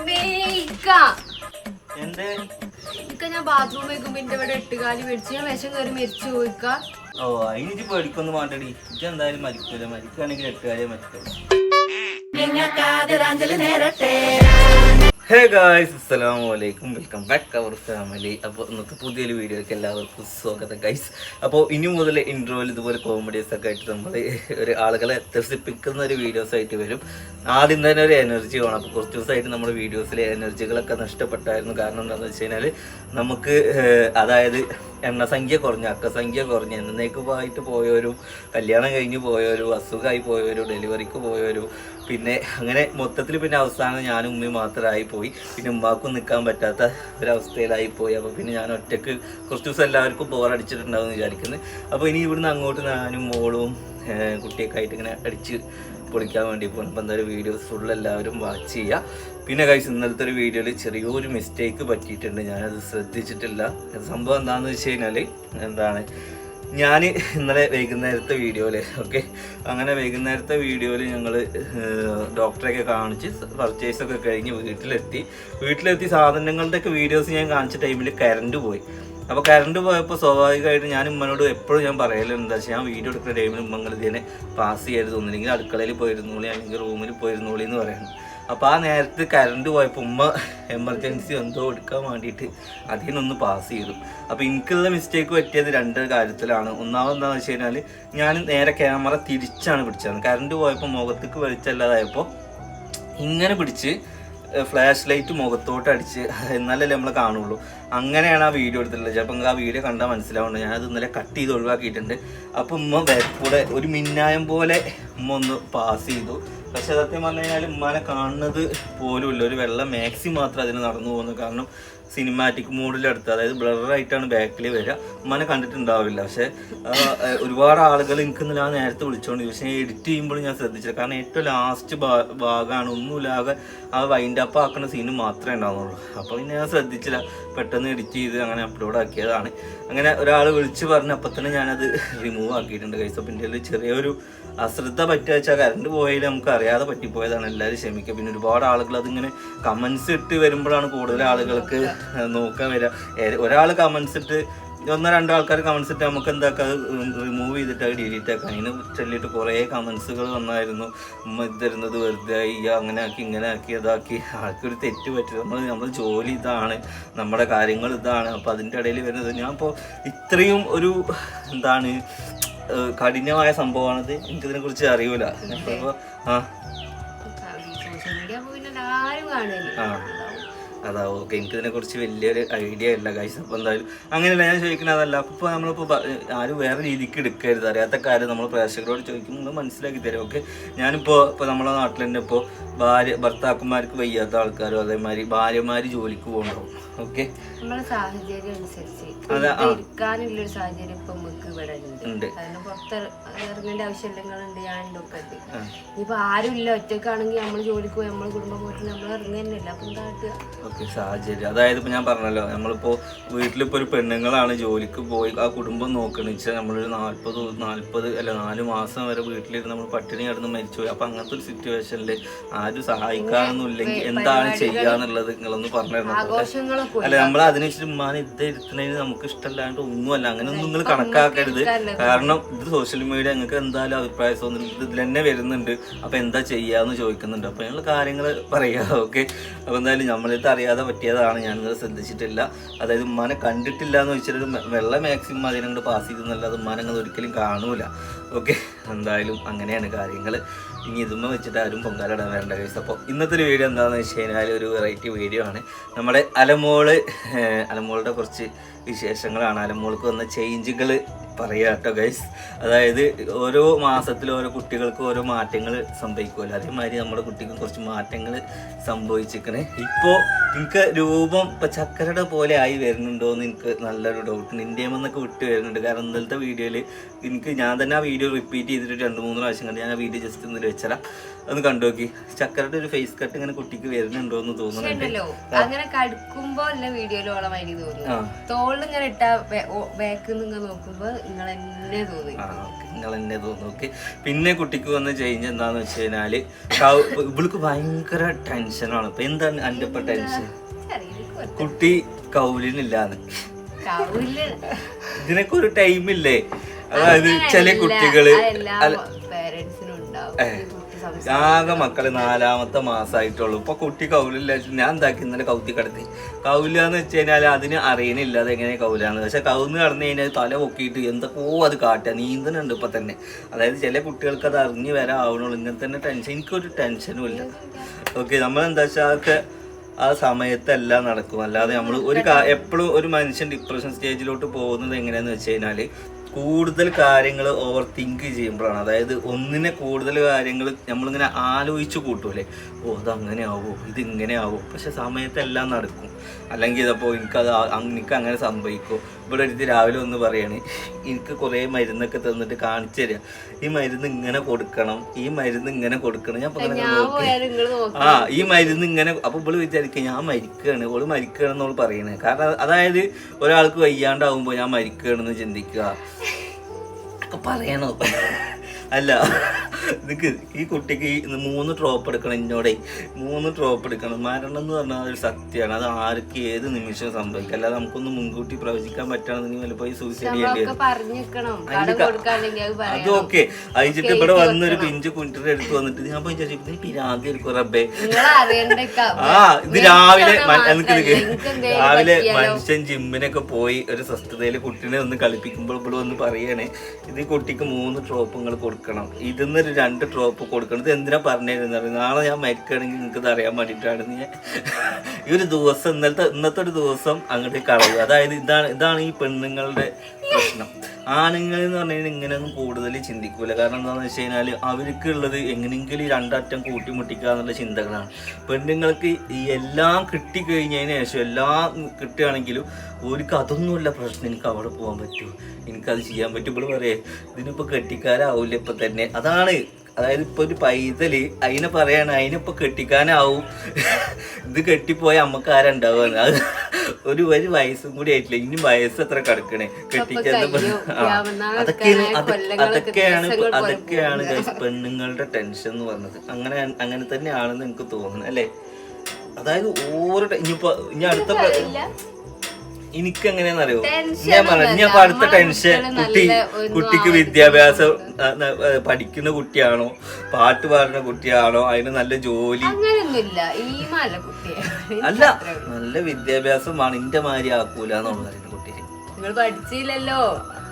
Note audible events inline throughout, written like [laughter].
ഇക്ക. എന്തേ? ഇക്ക ഞാൻ ബാത്റൂം വെക്കുമ്പോ എന്റെ ഇവിടെ എട്ടുകാലി മേടിച്ച് ഞാൻ വിഷം കയറി മരിച്ചു പോയിക്ക ഓ അതിനിച്ച് പേടിക്കൊന്നും വേണ്ടടി. ഇജ്ജ് എന്തായാലും മരിക്കൂല. മരിക്കുകയാണെങ്കിൽ എട്ടുകാലേ മരിക്കും ഹേ ഗായ്സ് അസ്സലാമു അലൈക്കും വെൽക്കം ബാക്ക് അവർ ഫാമിലി അപ്പോൾ ഇന്നത്തെ പുതിയൊരു വീഡിയോയ്ക്ക് എല്ലാവർക്കും സ്വാഗതം ഗൈസ് അപ്പോൾ ഇനി മുതൽ ഇൻട്രോയിൽ ഇതുപോലെ കോമഡീസ് ഒക്കെ ആയിട്ട് നമ്മൾ ഒരു ആളുകളെ ത്രസിപ്പിക്കുന്ന ഒരു വീഡിയോസ് ആയിട്ട് വരും. ആദ്യം തന്നെ ഒരു എനർജി വേണം. അപ്പോൾ കുറച്ച് ദിവസമായിട്ട് നമ്മുടെ വീഡിയോസിലെ എനർജികളൊക്കെ നഷ്ടപ്പെട്ടായിരുന്നു. കാരണം എന്താണെന്ന് വെച്ച് കഴിഞ്ഞാൽ നമുക്ക് അതായത് എണ്ണസംഖ്യ കുറഞ്ഞ അക്കസംഖ്യ കുറഞ്ഞ. എന്നേക്കുമായിട്ട് പോയവരും കല്യാണം കഴിഞ്ഞ് പോയവരും അസുഖമായി പോയവരും ഡെലിവറിക്ക് പോയവരും പിന്നെ അങ്ങനെ മൊത്തത്തിൽ പിന്നെ അവസാനം ഞാനും ഉമ്മയും മാത്രമായി പോയി. പിന്നെ ഉമ്മാക്കും നിൽക്കാൻ പറ്റാത്ത ഒരവസ്ഥയിലായി പോയി. അപ്പോൾ പിന്നെ ഞാൻ ഒറ്റയ്ക്ക് കുറച്ച് ദിവസം എല്ലാവർക്കും ബോറടിച്ചിട്ടുണ്ടാവും എന്ന് വിചാരിക്കുന്നത് അപ്പോൾ ഇനി ഇവിടുന്ന് അങ്ങോട്ട് ഞാനും മോളും കുട്ടിയൊക്കെ ആയിട്ട് ഇങ്ങനെ അടിച്ച് പൊളിക്കാൻ വേണ്ടി പോകണം അപ്പോൾ എന്തായാലും വീഡിയോസ് ഫുൾ എല്ലാവരും വാച്ച് ചെയ്യുക പിന്നെ കഴിച്ച് ഇന്നലത്തെ ഒരു വീഡിയോയിൽ ചെറിയൊരു മിസ്റ്റേക്ക് പറ്റിയിട്ടുണ്ട്. ഞാനത് ശ്രദ്ധിച്ചിട്ടില്ല. സംഭവം എന്താണെന്ന് വെച്ച് കഴിഞ്ഞാൽ എന്താണ്? ഞാൻ ഇന്നലെ വൈകുന്നേരത്തെ വീഡിയോയിൽ ഓക്കെ? അങ്ങനെ വൈകുന്നേരത്തെ വീഡിയോയിൽ ഞങ്ങൾ ഡോക്ടറെയൊക്കെ കാണിച്ച് പർച്ചേസൊക്കെ കഴിഞ്ഞ് വീട്ടിലെത്തി. വീട്ടിലെത്തി സാധനങ്ങളുടെയൊക്കെ വീഡിയോസ് ഞാൻ കാണിച്ച ടൈമിൽ കറണ്ട് പോയി. അപ്പോൾ കറണ്ട് പോയപ്പോൾ സ്വാഭാവികമായിട്ട് ഞാൻ ഉമ്മനോട് എപ്പോഴും ഞാൻ പറയലുണ്ട് എന്താ വെച്ചാൽ ഞാൻ വീഡിയോ എടുക്കുന്ന ടൈമിൽ ഉമ്മങ്ങൾ ഇതിനെ പാസ് ചെയ്യരുത് ഒന്നില്ലെങ്കിൽ അടുക്കളയിൽ പോയിരുന്നോളി അല്ലെങ്കിൽ റൂമിൽ പോയിരുന്നോളി എന്ന് പറയുന്നത് അപ്പോൾ ആ നേരത്ത് കറണ്ട് പോയപ്പോൾ ഉമ്മ എമർജൻസി എന്തോ എടുക്കാൻ വേണ്ടിയിട്ട് അതിനൊന്ന് പാസ് ചെയ്തു. അപ്പോൾ എനിക്കുള്ള മിസ്റ്റേക്ക് പറ്റിയത് രണ്ട് കാര്യത്തിലാണ്. ഒന്നാമത് എന്താണെന്ന് വെച്ച് കഴിഞ്ഞാൽ ഞാൻ നേരെ ക്യാമറ തിരിച്ചാണ് പിടിച്ചത്. കറണ്ട് പോയപ്പോൾ മുഖത്തേക്ക് വെളിച്ചല്ലാതായപ്പോൾ ഇങ്ങനെ പിടിച്ച് ഫ്ലാഷ് ലൈറ്റ് മുഖത്തോട്ട് അടിച്ച് എന്നാലല്ലേ നമ്മൾ കാണുള്ളൂ. അങ്ങനെയാണ് ആ വീഡിയോ എടുത്തിട്ടുള്ളത്. ചിലപ്പോൾ നിങ്ങൾക്ക് ആ വീഡിയോ കണ്ടാൽ മനസ്സിലാവുന്നുണ്ട് ഞാനത് ഇന്നലെ കട്ട് ചെയ്ത് ഒഴിവാക്കിയിട്ടുണ്ട്. അപ്പം ഉമ്മ കൂടെ ഒരു മിന്നായം പോലെ ഉമ്മ ഒന്ന് പാസ് ചെയ്തു. പക്ഷെ സത്യം പറഞ്ഞു കഴിഞ്ഞാൽ ഉമ്മാനെ കാണുന്നത് പോലുമില്ല. ഒരു വെള്ളം മാക്സിമം മാത്രം അതിന് നടന്നു പോകുന്നു. കാരണം സിനിമാറ്റിക് മോഡിലെടുത്ത് അതായത് ബ്ലറായിട്ടാണ് ബാക്കിൽ വരിക. ഉമ്മനെ കണ്ടിട്ടുണ്ടാവില്ല. പക്ഷെ ഒരുപാട് ആളുകൾ എനിക്ക് ഇന്നലെ നേരത്തെ വിളിച്ചോണ്ട് പക്ഷെ എഡിറ്റ് ചെയ്യുമ്പോൾ ഞാൻ ശ്രദ്ധിച്ചില്ല. കാരണം ഏറ്റവും ലാസ്റ്റ് ഭാഗമാണ് ഒന്നുമില്ലാതെ ആ വൈൻഡ് അപ്പ് ആക്കുന്ന സീന് മാത്രമേ ഉണ്ടാവുന്നുള്ളൂ. അപ്പോൾ പിന്നെ ഞാൻ ശ്രദ്ധിച്ചില്ല. പെട്ടെന്ന് എഡിറ്റ് ചെയ്ത് അങ്ങനെ അപ്ലോഡ് ആക്കിയതാണ്. അങ്ങനെ ഒരാൾ വിളിച്ച് പറഞ്ഞ് അപ്പം തന്നെ ഞാനത് റിമൂവ് ആക്കിയിട്ടുണ്ട്. കൈസ് അപ്പം എന്റെ ചെറിയൊരു അശ്രദ്ധ പറ്റുക വെച്ചാൽ കറണ്ട് പോയാൽ നമുക്ക് അറിയാതെ പറ്റിപ്പോയതാണ്. എല്ലാവരും ക്ഷമിക്കുക. പിന്നെ ഒരുപാട് ആളുകൾ അതിങ്ങനെ കമൻസ് ഇട്ട് വരുമ്പോഴാണ് കൂടുതൽ ആളുകൾക്ക് നോക്കാൻ വരിക. ഒരാൾ കമൻസ് ഇട്ട് ഒന്നോ രണ്ടോ ആൾക്കാർ കമൻസ് ഇട്ട് നമുക്ക് എന്താക്കാം? അത് റിമൂവ് ചെയ്തിട്ട് അത് ഡിലീറ്റ് ആക്കാം. അതിന് ചൊല്ലിയിട്ട് കുറേ കമൻസുകൾ വന്നായിരുന്നു. ഉമ്മ ഇത് തരുന്നത് വെറുതെ ആയി അങ്ങനെ ആക്കി ഇങ്ങനെ ആക്കി അതാക്കി ആൾക്കൊരു തെറ്റ് പറ്റി നമ്മൾ നമ്മൾ ജോലി ഇതാണ്. നമ്മുടെ കാര്യങ്ങൾ ഇതാണ്. അപ്പോൾ അതിന്റെ ഇടയിൽ വരുന്നത് ഞാൻ ഇപ്പോൾ ഇത്രയും ഒരു എന്താണ് കഠിനമായ സംഭവമാണത്. എനിക്കിതിനെ കുറിച്ച് അറിയൂല ആ. സോഷ്യൽ മീഡിയ പോയി ആരും കാണുന്നില്ല ആ അതാ ഓക്കെ എനിക്കിതിനെ കുറിച്ച് വലിയൊരു ഐഡിയ ഇല്ല ഗൈസ് അപ്പോൾ എന്തായാലും അങ്ങനെയല്ല ഞാൻ ചോദിക്കുന്നത് അതല്ല. അപ്പോൾ നമ്മളിപ്പോൾ ആരും വേറെ രീതിക്ക് എടുക്കരുത്. അറിയാത്ത കാര്യം നമ്മൾ പ്രേക്ഷകരോട് ചോദിക്കുമ്പോൾ മനസ്സിലാക്കി തരും. ഓക്കെ ഞാനിപ്പോൾ ഇപ്പോൾ നമ്മുടെ നാട്ടിൽ തന്നെ ഇപ്പോൾ ഭാര്യ ഭർത്താക്കന്മാർക്ക് വയ്യാത്ത ആൾക്കാരും അതേമാതിരി ഭാര്യമാർ ജോലിക്ക് പോകണ്ടാവും ഓക്കെ നമ്മളെ സാഹചര്യം അനുസരിച്ച്. അതെ, ആ. ഇരിക്കാനുള്ള ഒരു സാഹചര്യം ഇപ്പൊ നമുക്ക് ഇവിടെ ഉണ്ട്. അതിന് കാരണം പുറത്ത് ഇറങ്ങേണ്ട ഉണ്ടൊക്കെ ഉണ്ട് ആരും ഇല്ല ഒറ്റക്കാണെങ്കിൽ നമ്മൾ ജോലിക്ക് പോയി നമ്മളെ കുടുംബം പോയിട്ട് നമ്മൾ ഇറങ്ങുന്നില്ല. അപ്പൊ എന്താ ഓക്കെ സാഹചര്യം. അതായത് ഇപ്പൊ ഞാൻ പറഞ്ഞല്ലോ നമ്മളിപ്പോ വീട്ടിലിപ്പോ ഒരു പെണ്ണുങ്ങളാണ് ജോലിക്ക് പോയി ആ കുടുംബം നോക്കണെന്ന് വെച്ചാൽ നമ്മളൊരു നാല്പത് നാല്പത് അല്ല നാല് മാസം വരെ വീട്ടിലിരുന്ന് നമ്മൾ പട്ടിണി കിടന്ന് മരിച്ചുപോയി. അപ്പൊ അങ്ങനത്തെ ഒരു സിറ്റുവേഷനിൽ ആരും സഹായിക്കാനൊന്നും ഇല്ലെങ്കിൽ എന്താണ് ചെയ്യാന്നുള്ളത് നിങ്ങളൊന്ന് പറഞ്ഞു അല്ലെ? അല്ല നമ്മൾ അതിന് വെച്ചിട്ട് ഉമ്മാനെ ഇത് ഇരുത്തുന്നതിന് നമുക്ക് ഇഷ്ടമല്ലാണ്ട് ഒന്നുമല്ല. അങ്ങനെയൊന്നും നിങ്ങൾ കണക്കാക്കരുത്. കാരണം ഇത് സോഷ്യൽ മീഡിയ നിങ്ങൾക്ക് എന്തായാലും അഭിപ്രായ സ്വാതന്ത്ര്യം ഇത് ഇതിൽ തന്നെ വരുന്നുണ്ട്. അപ്പൊ എന്താ ചെയ്യാന്ന് ചോദിക്കുന്നുണ്ട്. അപ്പൊ ഞങ്ങൾ കാര്യങ്ങൾ പറയാ. ഓക്കെ അപ്പൊ എന്തായാലും നമ്മളിത് അറിയാതെ പറ്റിയതാണ്. ഞാനിത് ശ്രദ്ധിച്ചിട്ടില്ല. അതായത് ഉമ്മാനെ കണ്ടിട്ടില്ല എന്ന് വെച്ചിട്ട് വെള്ളം മാക്സിമം അതിനങ്ങോട്ട് പാസ് ചെയ്തെന്നല്ലാതെ ഉമ്മാനെ അങ്ങനെ ഒരിക്കലും കാണൂല. ഓക്കെ എന്തായാലും അങ്ങനെയാണ് കാര്യങ്ങൾ ഇനി ഇതുമ്മ വെച്ചിട്ട് ആരും പൊങ്കാലിടാൻ വരേണ്ട കേസ് അപ്പോൾ ഇന്നത്തെ ഒരു വീഡിയോ എന്താണെന്ന് വെച്ച് കഴിഞ്ഞാൽ ഒരു വെറൈറ്റി വീഡിയോ ആണ്. നമ്മുടെ അലമോൾ അലമോളുടെ കുറച്ച് വിശേഷങ്ങളാണ്. അലമോൾക്ക് വന്ന ചേഞ്ചുകൾ പറയാം കേട്ടോ ഗൈസ് അതായത് ഓരോ മാസത്തിൽ ഓരോ കുട്ടികൾക്ക് ഓരോ മാറ്റങ്ങൾ സംഭവിക്കുമല്ലോ. അതേമാതിരി നമ്മുടെ കുട്ടിക്ക് കുറച്ച് മാറ്റങ്ങൾ സംഭവിച്ചിരിക്കണേ. ഇപ്പോൾ എനിക്ക് രൂപം ഇപ്പം ചക്കരയുടെ പോലെ ആയി വരുന്നുണ്ടോ എന്ന് എനിക്ക് നല്ലൊരു ഡൗട്ടുണ്ട് ഇന്ത്യയിൽ നിന്നൊക്കെ വിട്ട് വരുന്നുണ്ട്. കാരണം ഇന്നലത്തെ വീഡിയോയിൽ എനിക്ക് ഞാൻ തന്നെ ആ വീഡിയോ റിപ്പീറ്റ് ചെയ്തിട്ട് രണ്ട് മൂന്ന് പ്രാവശ്യം കണ്ട് ഞാൻ ആ വീഡിയോ ജസ്റ്റ് ഒന്ന് വെച്ചരാം ഒന്ന് കണ്ടു നോക്കി ചക്കരയുടെ ഒരു ഫേസ് കട്ട് ഇങ്ങനെ കുട്ടിക്ക് വരുന്നുണ്ടോ എന്ന് തോന്നുന്നുണ്ട് അങ്ങനെ കടുക്കുമ്പോ അല്ല ഓളമാതിരി തോന്നി. തോളിൽ ഇങ്ങനെ ഇട്ട ബാക്ക് നിങ്ങൾ നോക്കുമ്പോ നിങ്ങൾ എന്നെ തോന്നി. നിങ്ങൾ എന്നെ തോന്നുന്നു ഓക്കെ പിന്നെ കുട്ടിക്ക് വന്ന് ചേഞ്ച് എന്താന്ന് വെച്ച് കഴിഞ്ഞാൽ ഇവൾക്ക് ഭയങ്കര ടെൻഷനാണ് ഇപ്പൊ എന്താണ് എന്റെ ഇപ്പൊ ടെൻഷൻ കുട്ടി കൗലിനില്ലാന്ന്. ഇതിനൊക്കെ ഒരു ടൈമില്ലേ അതായത് ചില കുട്ടികൾ ആകെ മക്കൾ നാലാമത്തെ മാസമായിട്ടുള്ളൂ ഇപ്പൊ കുട്ടി കൗലില്ല. ഞാൻ എന്താക്കി ഇന്നലെ കൗത്തി കടത്തി. കൗലാന്ന് വെച്ച് കഴിഞ്ഞാൽ അതിന് അറിയണില്ല അത് എങ്ങനെ കൗലാന്ന്. പക്ഷെ കൗന്ന് കടന്നു കഴിഞ്ഞാൽ തല പൊക്കിയിട്ട് എന്തൊക്കെയോ അത് കാട്ടുക. നീന്തനുണ്ട് ഇപ്പൊ തന്നെ. അതായത് ചില കുട്ടികൾക്ക് അത് അറിഞ്ഞു വരാൻ ആവണുള്ളൂ. ഇങ്ങനെ തന്നെ ടെൻഷൻ. എനിക്കൊരു ടെൻഷനും ഇല്ല. ഓക്കെ നമ്മൾ എന്താ വെച്ചാൽ അതൊക്കെ ആ സമയത്തെല്ലാം നടക്കും. അല്ലാതെ നമ്മൾ ഒരു എപ്പോഴും ഒരു മനുഷ്യൻ ഡിപ്രഷൻ സ്റ്റേജിലോട്ട് പോകുന്നത് എങ്ങനെയാന്ന് വെച്ച് കഴിഞ്ഞാൽ കൂടുതൽ കാര്യങ്ങൾ ഓവർ തിങ്ക് ചെയ്യുമ്പോഴാണ്. അതായത് ഒന്നിനെ കൂടുതൽ കാര്യങ്ങൾ നമ്മളിങ്ങനെ ആലോചിച്ച് കൂട്ടൂലേ ഓ ഇത് അങ്ങനെ ആവോ ഇത് ഇങ്ങനെ ആവോ പക്ഷെ സമയത്തെല്ലാം നടക്കും. അല്ലെങ്കിൽ ഇതപ്പോൾ എനിക്കത് എനിക്ക് അങ്ങനെ സംഭവിക്കും? ഇവിടെ ഒരുത്തി രാവിലെ ഒന്ന് പറയാണ് എനിക്ക് കുറേ മരുന്നൊക്കെ തന്നിട്ട് കാണിച്ചു തരിക ഈ മരുന്ന് ഇങ്ങനെ കൊടുക്കണം ഈ മരുന്ന് ഇങ്ങനെ കൊടുക്കണം. ഞാൻ ആ ഈ മരുന്ന് ഇങ്ങനെ അപ്പൊ ഇവൾ വിചാരിക്കുക ഞാൻ മരിക്കുകയാണ് ഇവൾ മരിക്കുകയാണ് എന്നോൾ പറയണേ. കാരണം അതായത് ഒരാൾക്ക് വയ്യാണ്ടാവുമ്പോ ഞാൻ മരിക്കുകയാണെന്ന് ചിന്തിക്കുക. ഒക്കെ പറയണോ. അല്ല. നിക്ക് ഈ കുട്ടിക്ക് മൂന്ന് ഡ്രോപ്പ് എടുക്കണം എന്നോടെ മൂന്ന് ഡ്രോപ്പ് എടുക്കണം. മരണം എന്ന് പറഞ്ഞാൽ ഒരു സത്യമാണ് അത് ആർക്ക് ഏത് നിമിഷം സംഭവിക്കും. അല്ലാതെ നമുക്കൊന്നും മുൻകൂട്ടി പ്രവചിക്കാൻ പറ്റുകയാണെന്നുണ്ടെങ്കിൽ വല്ല പോയി സൂസൈഡ് ചെയ്യേണ്ടി വരും. അത് ഓക്കെ. അയച്ചിട്ട് ഇവിടെ വന്നൊരു പിഞ്ച് കുട്ടിയുടെ അടുത്ത് വന്നിട്ട് ഞാൻ പോയി വിചാരിച്ചു പിരാന്തി എടുക്കും റബ്ബേ. ആ ഇത് രാവിലെ എനിക്ക്. രാവിലെ മനുഷ്യൻ ജിമ്മിനൊക്കെ പോയി ഒരു സ്വസ്ഥതയിൽ കുട്ടീനെ ഒന്ന് കളിപ്പിക്കുമ്പോൾ ഇവിടെ വന്ന് പറയാണ് ഇത് കുട്ടിക്ക് മൂന്ന് ഡ്രോപ്പ് നിങ്ങൾ കൊടുക്കണം. ഇതിന്നൊരു രണ്ട് ഡ്രോപ്പ് കൊടുക്കുന്നത് എന്തിനാ പറഞ്ഞിരുന്നത് നാളെ ഞാൻ മരിക്കുകയാണെങ്കിൽ നിങ്ങൾക്ക് ഇത് അറിയാൻ വേണ്ടിയിട്ടാണ് ഞാൻ. ഈ ഒരു ദിവസം ഇന്നലത്തെ ഇന്നത്തെ ഒരു ദിവസം അങ്ങോട്ട് കളയുക. അതായത് ഇതാണ് ഇതാണ് ഈ പെണ്ണുങ്ങളുടെ പ്രശ്നം. ആണുങ്ങൾ എന്ന് പറഞ്ഞു കഴിഞ്ഞാൽ ഇങ്ങനെയൊന്നും കൂടുതൽ ചിന്തിക്കൂല. കാരണം എന്താണെന്ന് വെച്ച് കഴിഞ്ഞാൽ അവർക്കുള്ളത് എങ്ങനെയെങ്കിലും രണ്ടറ്റം കൂട്ടിമുട്ടിക്കുക എന്നുള്ള ചിന്തകളാണ്. പെണ്ണുങ്ങൾക്ക് ഈ എല്ലാം കിട്ടിക്കഴിഞ്ഞതിന് ശേഷം എല്ലാം കിട്ടുകയാണെങ്കിലും ഓർക്ക് അതൊന്നുമില്ല പ്രശ്നം. എനിക്ക് അവിടെ പോകാൻ പറ്റുമോ? എനിക്കത് ചെയ്യാൻ പറ്റും. ഇവിടെ പറയേ ഇതിനിപ്പോൾ കെട്ടിക്കാരാവില്ല ഇപ്പം തന്നെ. അതാണ് അതായത് ഇപ്പൊ ഒരു പൈതൽ അതിനെ പറയാണ് അതിനിപ്പോ കെട്ടിക്കാനാവും. ഇത് കെട്ടിപ്പോയ അമ്മയ്ക്ക് ആരുണ്ടാവും അത് ഒരു ഒരു വയസ്സും കൂടി ആയിട്ടില്ല. ഇനി വയസ്സ് എത്ര കിടക്കണേ? കെട്ടിക്കാന്ന് അതൊക്കെയാണ് അതൊക്കെയാണ് അതൊക്കെയാണ് പെണ്ണുങ്ങളുടെ ടെൻഷൻ എന്ന് പറഞ്ഞത്. അങ്ങനെ അങ്ങനെ തന്നെയാണെന്ന് എനിക്ക് തോന്നുന്നു അല്ലേ? അതായത് ഓരോ ഇനിയിപ്പോ ഇനി അടുത്ത എനിക്ക് എങ്ങനെയാണെന്നറിയോ ഞാൻ പറഞ്ഞു ഞാൻ അടുത്ത ടെൻഷൻ. കുട്ടി കുട്ടിക്ക് വിദ്യാഭ്യാസം പഠിക്കുന്ന കുട്ടിയാണോ പാട്ട് പാടുന്ന കുട്ടിയാണോ അതിന് നല്ല ജോലി? അല്ല നല്ല വിദ്യാഭ്യാസമാണ് ഇന്റെ മാതിരി ആക്കൂലെന്നുള്ളത് കുട്ടിക്ക്. നിങ്ങൾ പഠിച്ചില്ലല്ലോ.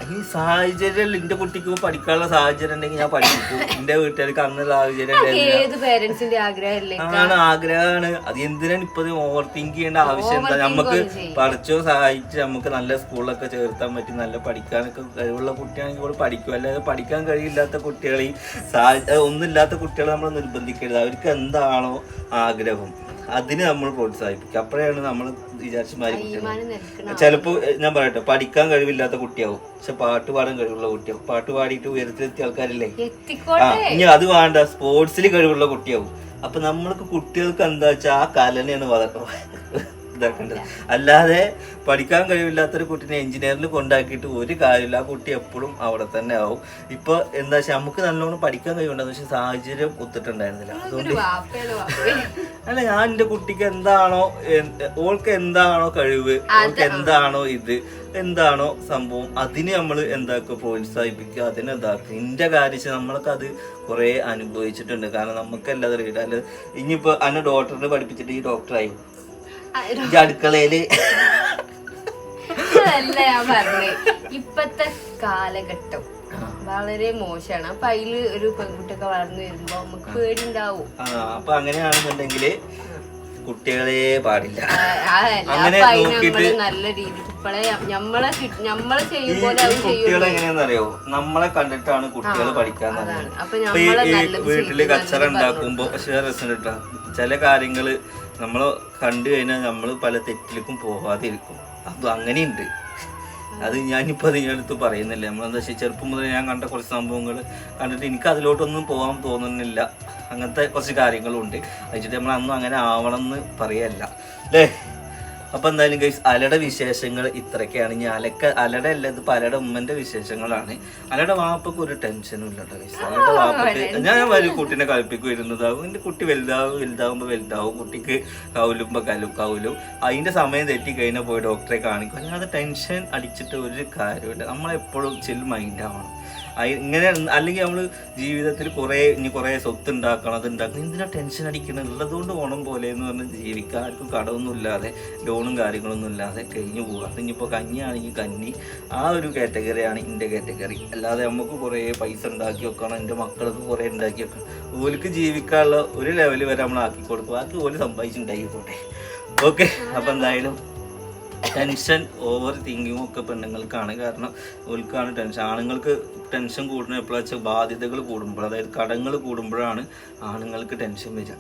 ഈ സാഹചര്യം എന്റെ കുട്ടിക്ക് പഠിക്കാനുള്ള സാഹചര്യം ഉണ്ടെങ്കിൽ ഞാൻ പഠിക്കും എന്റെ വീട്ടുകാർക്ക് അന്ന് സാഹചര്യം അതാണ് ഏത് പേരൻസിന്റെ ആഗ്രഹമല്ലേ? ആണ് ആഗ്രഹമാണ്. അത് എന്തിനാണ് ഇപ്പൊ ഓവർ തിങ്ക് ചെയ്യേണ്ട ആവശ്യം? എന്താ നമുക്ക് പഠിച്ചോ സഹായിച്ച് നമുക്ക് നല്ല സ്കൂളിലൊക്കെ ചേർത്താൻ പറ്റും നല്ല പഠിക്കാനൊക്കെ കഴിവുള്ള കുട്ടിയാണെങ്കിൽ ഇവിടെ പഠിക്കും. അല്ലാതെ പഠിക്കാൻ കഴിയില്ലാത്ത കുട്ടികളെ ഒന്നും ഇല്ലാത്ത ഒന്നുമില്ലാത്ത കുട്ടികളെ നമ്മൾ നിർബന്ധിക്കരുത്. അവർക്ക് എന്താണോ ആഗ്രഹം. അതിന് നമ്മൾ പ്രോത്സാഹിപ്പിക്കുക അപ്പോഴാണ് നമ്മൾ വിചാരിച്ച മാതിരി ചിലപ്പോൾ ഞാൻ പറയട്ടെ പഠിക്കാൻ കഴിവില്ലാത്ത കുട്ടിയാവും. പക്ഷെ പാട്ട് പാടാൻ കഴിവുള്ള കുട്ടിയാവും. പാട്ട് പാടിയിട്ട് ഉയരത്തിലെത്തിയ ആൾക്കാരില്ലേ? ആ ഇനി അത് വേണ്ട. സ്പോർട്സിൽ കഴിവുള്ള കുട്ടിയാവും. അപ്പൊ നമ്മൾക്ക് കുട്ടികൾക്ക് എന്താ വെച്ചാൽ ആ കലനെയാണ് വളർ ഇതാക്കേണ്ടത്. അല്ലാതെ പഠിക്കാൻ കഴിവില്ലാത്തൊരു കുട്ടീനെ എഞ്ചിനീയറിൽ കൊണ്ടാക്കിയിട്ട് ഒരു കാര്യമില്ല. ആ കുട്ടി എപ്പോഴും അവിടെ തന്നെ ആവും. ഇപ്പൊ എന്താ വെച്ചാൽ നമുക്ക് നല്ലോണം പഠിക്കാൻ കഴിവുണ്ടായിരുന്നു. പക്ഷെ സാഹചര്യം ഒത്തിട്ടുണ്ടായിരുന്നില്ല. അതുകൊണ്ട് അല്ല ഞാൻ എന്റെ കുട്ടിക്ക് എന്താണോ ഓൾക്ക് എന്താണോ കഴിവ് ഓൾക്ക് എന്താണോ ഇത് എന്താണോ സംഭവം അതിന് നമ്മൾ എന്താക്കുക പ്രോത്സാഹിപ്പിക്കുക അതിനെ ഇതാക്കുക. എന്റെ കാര്യം നമ്മളൊക്കെ അത് കുറെ അനുഭവിച്ചിട്ടുണ്ട്. കാരണം നമുക്കല്ലാതെ അറിയില്ല. അല്ല ഇനിയിപ്പോ അന്നെ ഡോക്ടറിനെ പഠിപ്പിച്ചിട്ട് ഈ ഡോക്ടറായി അടുക്കളയിൽ അതല്ല ഞാൻ പറഞ്ഞേ. ഇപ്പത്തെ കാലഘട്ടം വളരെ മോശമാണ്. അപ്പൊ അതിൽ ഒരു പെൺകുട്ടിയൊക്കെ വളർന്നു വരുമ്പോ നമുക്ക് പേടിണ്ടാവും അപ്പൊ അങ്ങനെയാണെന്നുണ്ടെങ്കിൽ കുട്ടികളെ പാടില്ല. അങ്ങനെ നോക്കിയിട്ട് നല്ല രീതിക്ക് നമ്മളെ നമ്മളെ കുട്ടികൾ എങ്ങനെയാണെന്നറിയോ? നമ്മളെ കണ്ടിട്ടാണ് കുട്ടികൾ പഠിക്കാൻ വീട്ടിൽ കച്ചറ ഉണ്ടാക്കുമ്പോ പക്ഷെ രസം കിട്ടാ. ചില കാര്യങ്ങൾ നമ്മൾ കണ്ടു കഴിഞ്ഞാൽ നമ്മൾ പല തെറ്റിലേക്കും പോവാതിരിക്കും. അത് അങ്ങനെയുണ്ട്. അത് ഞാനിപ്പോൾ അത് ഞാൻ അടുത്ത് പറയുന്നില്ല. നമ്മളെന്താ വെച്ചാൽ ചെറുപ്പം മുതൽ ഞാൻ കണ്ട കുറച്ച് സംഭവങ്ങൾ കണ്ടിട്ട് എനിക്ക് അതിലോട്ടൊന്നും പോകാൻ തോന്നുന്നില്ല. അങ്ങനത്തെ കുറച്ച് കാര്യങ്ങളുണ്ട്. വെച്ചിട്ട് നമ്മൾ അന്നും അങ്ങനെ ആവണം എന്ന് പറയല്ല. അല്ലേ അപ്പൊ എന്തായാലും ഗൈസ് അലയുടെ വിശേഷങ്ങൾ ഇത്രയൊക്കെയാണ്. ഇനി അലക്ക അലയുടെ അല്ല ഇത് പലയുടെ ഉമ്മന്റെ വിശേഷങ്ങളാണ്. അലയുടെ വാപ്പക്ക് ഒരു ടെൻഷനും ഇല്ല കേട്ടോ ഗൈസ് അലയുടെ വാപ്പക്ക് ഞാൻ വലിയ കുട്ടീനെ കളിപ്പിക്കും ഇരുന്നതാവും എന്റെ കുട്ടി വലുതാവും വലുതാവുമ്പോ വലുതാവും. കുട്ടിക്ക് കൗലുമ്പോ കലുക്കാവലും കൗലും. അതിന്റെ സമയം തെറ്റി കഴിഞ്ഞാൽ പോയി ഡോക്ടറെ കാണിക്കും. അല്ലാതെ ടെൻഷൻ അടിച്ചിട്ട് ഒരു കാര്യമില്ല നമ്മളെപ്പോഴും ചിൽ മൈൻഡ് ആവണം ഇങ്ങനെ അല്ലെങ്കിൽ നമ്മൾ ജീവിതത്തിൽ കുറേ ഇനി കുറേ സ്വത്ത് ഉണ്ടാക്കണം അത് ഉണ്ടാക്കണം എന്തിനാ ടെൻഷൻ അടിക്കണം? ഉള്ളതുകൊണ്ട് ഓണം പോലെ എന്ന് പറഞ്ഞ് ജീവിക്കാൻ ആർക്കും കടമൊന്നും ഇല്ലാതെ ലോണും കാര്യങ്ങളൊന്നും ഇല്ലാതെ കഴിഞ്ഞു പോകുക അത് ഇനിയിപ്പോൾ കഞ്ഞിയാണെങ്കിൽ കഞ്ഞി. ആ ഒരു കാറ്റഗറിയാണ് എന്റെ കാറ്റഗറി അല്ലാതെ നമുക്ക് കുറേ പൈസ ഉണ്ടാക്കി വെക്കണം എന്റെ മക്കൾക്ക് കുറേ ഉണ്ടാക്കി വെക്കണം. ഓർക്ക് ജീവിക്കാനുള്ള ഒരു ലെവൽ വരെ നമ്മൾ ആക്കി കൊടുക്കും. ബാക്കി ഓൽ സമ്പാദിച്ചുണ്ടാക്കി പോട്ടെ ഓക്കെ അപ്പം എന്തായാലും ടെൻഷൻ ഓവർ തിങ്കിങ്ങും ഒക്കെ പെണ്ണുങ്ങൾക്കാണ്. കാരണം ഓൽക്കാണ് ടെൻഷൻ. ആണുങ്ങൾക്ക് ടെൻഷൻ കൂടുന്ന എപ്പോഴാ വെച്ചാൽ ബാധ്യതകൾ കൂടുമ്പോൾ. അതായത് കടങ്ങൾ കൂടുമ്പോഴാണ് ആണുങ്ങൾക്ക് ടെൻഷൻ വരിക.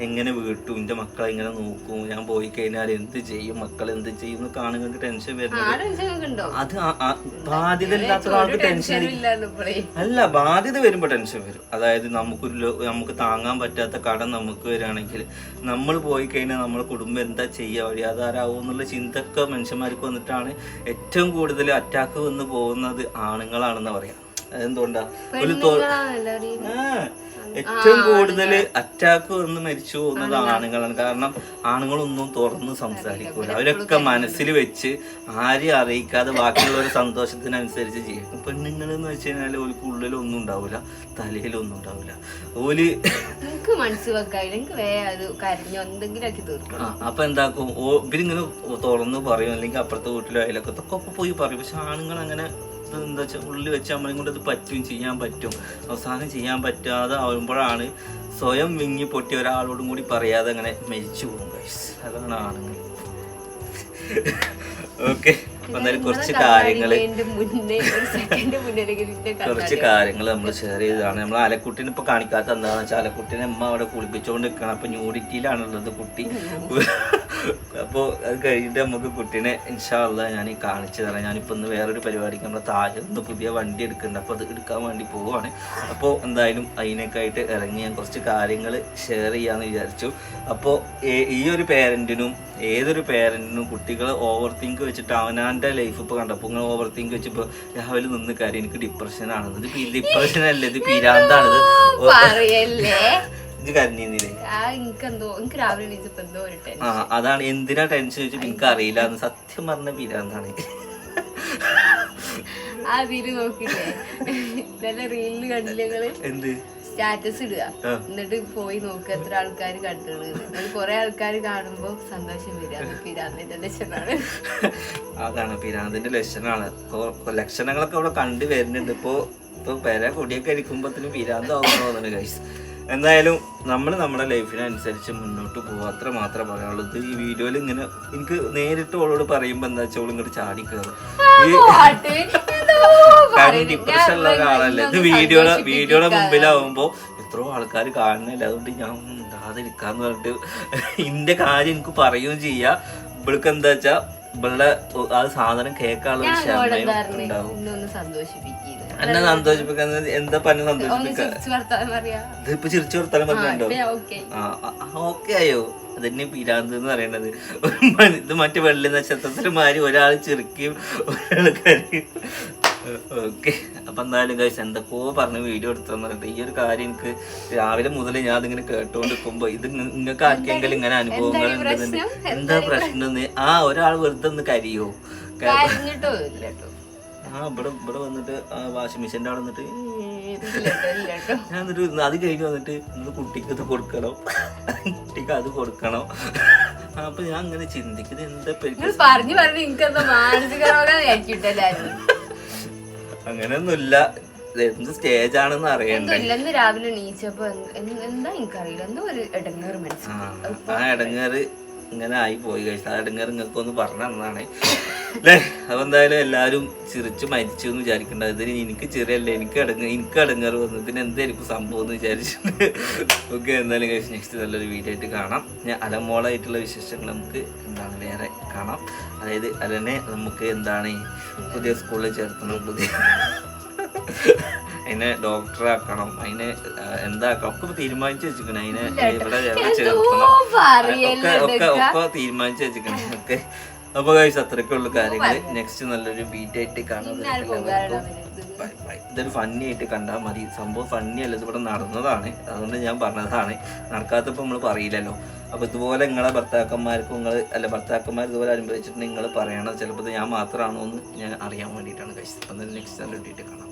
എങ്ങനെ വീട്ടും? എന്റെ മക്കളെ എങ്ങനെ നോക്കും. ഞാൻ പോയി കഴിഞ്ഞാൽ എന്ത് ചെയ്യും? മക്കൾ എന്ത് ചെയ്യും? എന്ന് ആണുങ്ങൾക്ക് ടെൻഷൻ വരുന്നത്. അത് ബാധ്യത ഇല്ലാത്ത ഒരാൾക്ക് ടെൻഷൻ അല്ല ബാധ്യത വരുമ്പോൾ ടെൻഷൻ വരും. അതായത് നമുക്കൊരു നമുക്ക് താങ്ങാൻ പറ്റാത്ത കടം നമുക്ക് വരികയാണെങ്കിൽ നമ്മൾ പോയി കഴിഞ്ഞാൽ നമ്മുടെ കുടുംബം എന്താ ചെയ്യുക? വഴിയാധാരാവും എന്നുള്ള ചിന്തയൊക്കെ മനുഷ്യന്മാർക്ക് വന്നിട്ടാണ് ഏറ്റവും കൂടുതൽ അറ്റാക്ക് വന്ന് പോകുന്നത് ആണുങ്ങളാണെന്ന് പറയാം. അതെന്തുകൊണ്ടാ? ഒരു ഏറ്റവും കൂടുതൽ അറ്റാക്ക് വന്ന് മരിച്ചു പോകുന്നത് ആണുങ്ങളാണ്. കാരണം ആണുങ്ങളൊന്നും തുറന്ന് സംസാരിക്കൂല. അവരൊക്കെ മനസ്സിൽ വെച്ച് ആരെയും അറിയിക്കാതെ ബാക്കിയുള്ളവരുടെ സന്തോഷത്തിനനുസരിച്ച് ചെയ്യും പെണ്ണുങ്ങൾ എന്ന് വെച്ച് കഴിഞ്ഞാൽ ഓലിക്ക് ഉള്ളിലൊന്നും ഉണ്ടാവില്ല തലയിലൊന്നും ഉണ്ടാവില്ല ഓൽ എനിക്ക് മനസ്സ് എനിക്ക് കരഞ്ഞോ അപ്പൊ എന്താക്കും? ഓ ഇവരിങ്ങനെ തുറന്ന് പറയും അല്ലെങ്കിൽ അപ്പുറത്തെ വീട്ടിലോ അതിലൊക്കെ പോയി പറയും. പക്ഷെ ആണുങ്ങൾ അങ്ങനെ എന്താ വെച്ചാൽ ഉള്ളിൽ വെച്ച് നമ്മളെ കൊണ്ട് അത് പറ്റും ചെയ്യാൻ പറ്റും. അവസാനം ചെയ്യാൻ പറ്റാതെ ആവുമ്പോഴാണ് സ്വയം വിങ്ങി പൊട്ടി ഒരാളോടും കൂടി പറയാതെ അങ്ങനെ മരിച്ചു പോകും. അതാണ് ആണുങ്ങൾ. [laughs] ഓക്കെ അപ്പൊ കുറച്ച് നിന്റെ കുറച്ച് കാര്യങ്ങൾ നമ്മൾ ഷെയർ ചെയ്തതാണ്. നമ്മൾ അലക്കുട്ടിനെ ഇപ്പൊ കാണിക്കാത്ത എന്താണെന്ന് വെച്ചാൽ അലക്കുട്ടിനെ അമ്മ അവിടെ കുളിപ്പിച്ചുകൊണ്ട് നിൽക്കണം അപ്പൊ ന്യൂഡിറ്റിയിലാണുള്ളത് കുട്ടി. അപ്പോൾ അത് കഴിഞ്ഞിട്ട് നമുക്ക് കുട്ടീനെ ഇൻഷാല്ല ഞാൻ ഈ കാണിച്ചു തരാം. ഞാനിപ്പോൾ ഇന്ന് വേറൊരു പരിപാടിക്ക് നമ്മുടെ താഴെ ഒന്ന് പുതിയ വണ്ടി എടുക്കുന്നുണ്ട്. അപ്പോൾ അത് എടുക്കാൻ വേണ്ടി പോവുകയാണ് അപ്പോൾ എന്തായാലും അതിനൊക്കെ ആയിട്ട് ഇറങ്ങി ഞാൻ കുറച്ച് കാര്യങ്ങൾ ഷെയർ ചെയ്യാമെന്ന് വിചാരിച്ചു. അപ്പോൾ ഈ ഒരു പേരന്റിനും ഏതൊരു പേരന്റിനും കുട്ടികൾ ഓവർ തിങ്ക് വെച്ചിട്ട് അവനാന്റെ ലൈഫ് ഇപ്പോൾ കണ്ടപ്പോൾ ഇങ്ങനെ ഓവർ തിങ്ക് വെച്ചപ്പോൾ രാവിലെ നിന്ന് കാര്യം. എനിക്ക് ഡിപ്രഷനാണ് ഇത് ഡിപ്രഷൻ അല്ല ഇത് പീരാന്താണിത് ഇത് കരഞ്ഞിരുന്നില്ലേ? ആ അതാണ് എന്തിനാ ടെൻഷൻ ചോദിച്ചപ്പോ എനിക്ക് അറിയില്ല എന്ന് സത്യം പറഞ്ഞ പിരാന്താണ്. ആ നോക്കില്ലേ? റീലിൽ കണ്ടില്ലേ എന്ത്? സ്റ്റാറ്റസ് ഇടുക. എന്നിട്ട് പോയി നോക്കുക എത്ര ആൾക്കാർ കണ്ടുള്ളത് കൊറേ ആൾക്കാർ കാണുമ്പോ സന്തോഷം വരിക. പിരാന്തിന്റെ ലക്ഷണമാണ് അതാണ് പിരാന്തിന്റെ ലക്ഷണമാണ് ലക്ഷണങ്ങളൊക്കെ അവിടെ കണ്ടു വരുന്നുണ്ട്. ഇപ്പൊ ഇപ്പൊ പെര കൊടിയൊക്കെ അടിക്കുമ്പോത്തിന് പിരാന്താവുന്നു തോന്നുന്നു ഗൈസ് എന്തായാലും നമ്മൾ നമ്മുടെ ലൈഫിനനുസരിച്ച് മുന്നോട്ട് പോകുക അത്ര മാത്രമേ പറയാനുള്ളൂ. ഇത് ഈ വീഡിയോയിൽ ഇങ്ങനെ എനിക്ക് നേരിട്ട് ഓളോട് പറയുമ്പോൾ എന്താ വെച്ചാൽ ഇങ്ങോട്ട് ചാടി കയറും കാരണം. ഡിപ്രഷൻ ഉള്ള ഒരാളല്ലേ. ഇത് വീഡിയോ വീഡിയോയുടെ വീഡിയോയുടെ സന്തോഷിപ്പിക്കാൻ. മുമ്പിലാവുമ്പോ എത്രയോ ആൾക്കാർ കാണുന്നില്ല. അതുകൊണ്ട് ഞാൻ ഇണ്ടാതിരിക്കാന്ന് പറഞ്ഞിട്ട് [laughs] ഇന്റെ കാര്യം എനിക്ക് പറയുകയും ചെയ്യാ. ഇവൾക്ക് എന്താ വെച്ചാ ഇവളുടെ ആ സാധനം കേൾക്കാനുള്ള ഒരു ക്ഷമയും ഉണ്ടാവും. എന്നെ സന്തോഷിപ്പിക്കുന്നത് എന്താ പറഞ്ഞ സന്തോഷിപ്പിക്കാൻ ഇതിപ്പോ ചിരിച്ചു വർത്താനം പറഞ്ഞുണ്ടോ ഓക്കെ. ആയോ ആയോ? അതന്നെ പിരാന്ത് എന്ന് പറയണത്. ഇത് മറ്റേ വെള്ളി നക്ഷത്രത്തിലുമാരി ഒരാൾ ചിരിക്കും ഒരാൾ കരയും. ഓക്കെ. അപ്പൊ എന്തായാലും കഴിച്ച് എന്തൊക്കെയോ പറഞ്ഞ് വീഡിയോ എടുത്തെന്ന് പറഞ്ഞിട്ട് ഈ ഒരു കാര്യം എനിക്ക് രാവിലെ മുതൽ ഞാൻ അതിങ്ങനെ കേട്ടോണ്ടിരിക്കുമ്പോ ഇത് നിങ്ങൾക്ക് ആർക്കെങ്കിലും ഇങ്ങനെ അനുഭവങ്ങൾ ഉണ്ടെന്നുണ്ട് എന്താ പ്രശ്നം ആ ഒരാൾ വെറുതെ ഒന്ന് കരിയോ? ആ ഇവിടെ ഇവിടെ വന്നിട്ട് ആ വാഷിംഗ് മെഷീന്റെ അവിടെ വന്നിട്ട് ഞാൻ എന്നിട്ട് അത് കഴിഞ്ഞ് വന്നിട്ട് ഇന്ന് കുട്ടിക്ക് ഇത് കൊടുക്കണം. കുട്ടിക്ക് അത് കൊടുക്കണം. അപ്പൊ ഞാൻ അങ്ങനെ ചിന്തിക്കുന്നത് എന്താ നിങ്ങൾ പറഞ്ഞു പറഞ്ഞു എനിക്കെന്താ മാനസിക രോഗം അങ്ങനെയൊന്നുമില്ല. എന്ത് സ്റ്റേജ് ആണെന്ന് അറിയണ്ടേ. ഇല്ലെന്ന് രാവിലെ എണീച്ചപ്പോ എന്ത്- എനിക്കറിയില്ല. എന്തോ ഒരു ഇടങ്ങേറ് മനസ്സിൽ ആ ആ ഇടങ്ങേറ് ഇങ്ങനെ ആയി പോയി. കഴിച്ചു ആ ഇടങ്ങേറ് നിങ്ങൾക്ക് ഒന്ന് പറഞ്ഞു തന്നതാണ് അല്ലേ അപ്പൊ എന്തായാലും എല്ലാരും ചിരിച്ചു മരിച്ചു എന്ന് വിചാരിക്കണ്ട. ഇതിന് എനിക്ക് ചെറിയല്ല? എനിക്ക് അടങ്ങ എനിക്ക് അടങ്ങാറ് വന്നതിന് എന്തായിരിക്കും സംഭവം എന്ന് വിചാരിച്ചിട്ട്. ഓക്കെ എന്തായാലും കഴിച്ച് നെക്സ്റ്റ് നല്ലൊരു വീഡിയോ ആയിട്ട് കാണാം. ഞാൻ അലമോളായിട്ടുള്ള വിശേഷങ്ങൾ നമുക്ക് എന്താണ് വേറെ കാണാം. അതായത് അലനെ നമുക്ക് എന്താണ് പുതിയ സ്കൂളിൽ ചേർത്തണം പുതിയ അതിനെ ഡോക്ടറാക്കണം അതിനെ എന്താക്കണം? ഒക്കെ തീരുമാനിച്ചു വെച്ചിരിക്കണം. അതിനെ ഇവിടെ ചേർത്തണം? ഒക്കെ ഒക്കെ ഒക്കെ തീരുമാനിച്ചു വെച്ചിരിക്കണം. ഒക്കെ അപ്പൊ കഴിച്ച് അത്രയ്ക്കുള്ള ഉള്ള കാര്യങ്ങൾ നെക്സ്റ്റ് നല്ലൊരു ബീറ്റ് ആയിട്ട് കാണാൻ ബൈ ബൈ ഇതൊരു ഫണ്ണി ആയിട്ട് കണ്ടാൽ മതി. സംഭവം ഫണ്ണി അല്ല ഇതിവിടെ നടന്നതാണ്. അതുകൊണ്ട് ഞാൻ പറഞ്ഞതാണ്. നടക്കാത്തപ്പോൾ നമ്മൾ പറയില്ലല്ലോ. അപ്പോൾ ഇതുപോലെ നിങ്ങളെ ഭർത്താക്കന്മാർക്കും നിങ്ങൾ അല്ല ഭർത്താക്കന്മാർ ഇതുപോലെ അനുഭവിച്ചിട്ട് നിങ്ങൾ പറയണം. ചിലപ്പോൾ ഞാൻ മാത്രമാണോ എന്ന് ഞാൻ അറിയാൻ വേണ്ടിയിട്ടാണ് കഴിച്ചത് അപ്പം നെക്സ്റ്റ് നല്ല കിട്ടിയിട്ട് കാണാം.